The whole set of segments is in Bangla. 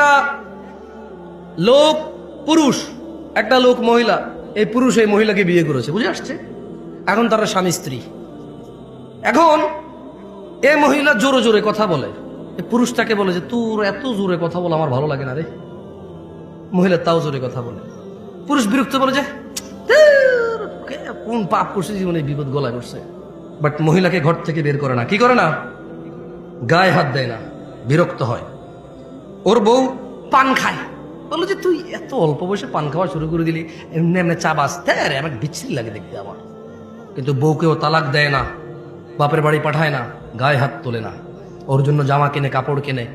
একটা লোক পুরুষ একটা লোক মহিলা। এই পুরুষ এই মহিলাকে বিয়ে করেছে বুঝে আসছে? এখন তারা স্বামী স্ত্রী। এখন এ মহিলা জোরে জোরে কথা বলে। এ পুরুষটাকে বলে যে তোর এত জোরে কথা বলে আমার ভালো লাগে না রে। মহিলা তাও জোরে কথা বলে। পুরুষ বিরক্ত বলে যে "ধুর, কোন পাপ করছে জীবনে? বিপদ গলায় করছে বাট মহিলাকে ঘর থেকে বের করে না। কি করে না? গায়ে হাত দেয় না। বিরক্ত হয়। ওর বউ পান খায়। বলল যে, তুই এত অল্প বয়সে পান খাওয়া শুরু করে দিলি, এমনি এমনি চা বাস রে আমার বিচ্ছিরি লাগে দেখতে আমার। কিন্তু বউকেও তালাক দেয় না, বাপের বাড়ি পাঠায় না, গায়ে হাত তোলে না। ওর জন্য জামা কিনে, কাপড় কিনে,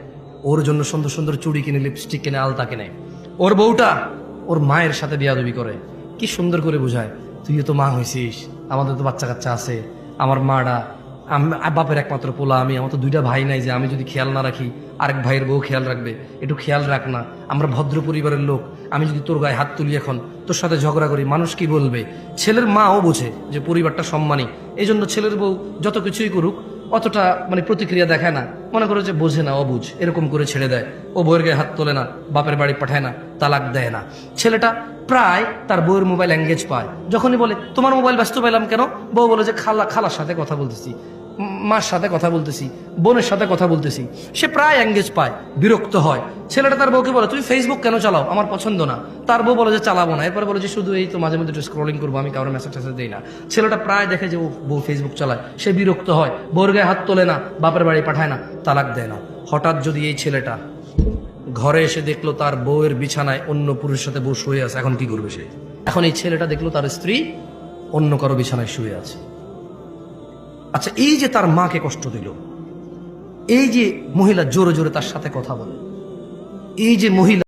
ওর জন্য সুন্দর সুন্দর চুড়ি কিনে লিপস্টিক কিনে, আলতা কিনে। ওর বউটা ওর মায়ের সাথে বিয়াদবি করে। কি সুন্দর করে বোঝায়, তুইও তো মা হয়েছিস আমাদের তো বাচ্চা কাচ্চা আছে, আমার আ- বাপের একমাত্র পোলা আমি, আমার তো দুইটা ভাই নাই যে আমি যদি খেয়াল না রাখি, আরেক ভাইয়ের বউ খেয়াল রাখবে। একটু খেয়াল রাখ না, আমরা ভদ্র পরিবারের লোক, আমি যদি তোর গায়ে হাত তুলি এখন, তোর সাথে ঝগড়া করি, মানুষ কি বলবে? ছেলের মাও বোঝে যে পরিবারটা সম্মানী এই জন্য ছেলের বউ যত কিছুই করুক, অতটা মানে প্রতিক্রিয়া দেখায় না, মনে করো যে বোঝে না, অবুঝ, এরকম করে ছেড়ে দেয়। ও বউয়ের গায়ে হাত তোলে না, বাপের বাড়ি পাঠায় না, তালাক দেয় না। ছেলেটা প্রায় তার বউয়ের মোবাইল এঙ্গেজ পায়। যখনই বলে, তোমার মোবাইল ব্যস্ত পেলাম কেন? বউ বলে যে, খালা খালার সাথে কথা বলতেছি। মার সাথে কথা বলতেছি, বোনের সাথে কথা বলতেছি। সে প্রায় এঙ্গেজ পায়, বিরক্ত হয়। ছেলেটা তার বউকে বলে, তুমি ফেসবুক কেন চালাও? আমার পছন্দ না। তার বউ বলে যে, চালাবো না। এরপরে বলে যে, শুধু এই তো মাঝে মধ্যে একটু স্ক্রলিং করব, আমি কারোর মেসেজ টেসেজ দিই না। ছেলেটা প্রায় দেখে যে, ও বউ ফেসবুক চালায়। সে বিরক্ত হয়, বউর গায়ে হাত তোলে না, বাপের বাড়ি পাঠায় না, তালাক দেয় না। হঠাৎ যদি এই ছেলেটা ঘরে এসে দেখল তার বউয়ের বিছানায় অন্য পুরুষের সাথে বউ শুয়ে আছে, এখন কি করবে সে? এখন এই ছেলেটা দেখল তার স্ত্রী অন্য কারও বিছানায় শুয়ে আছে। আচ্ছা এই যে তার মাকে কষ্ট দিল, এই যে মহিলা জোরে জোরে তার সাথে কথা বলে, এই যে মহিলা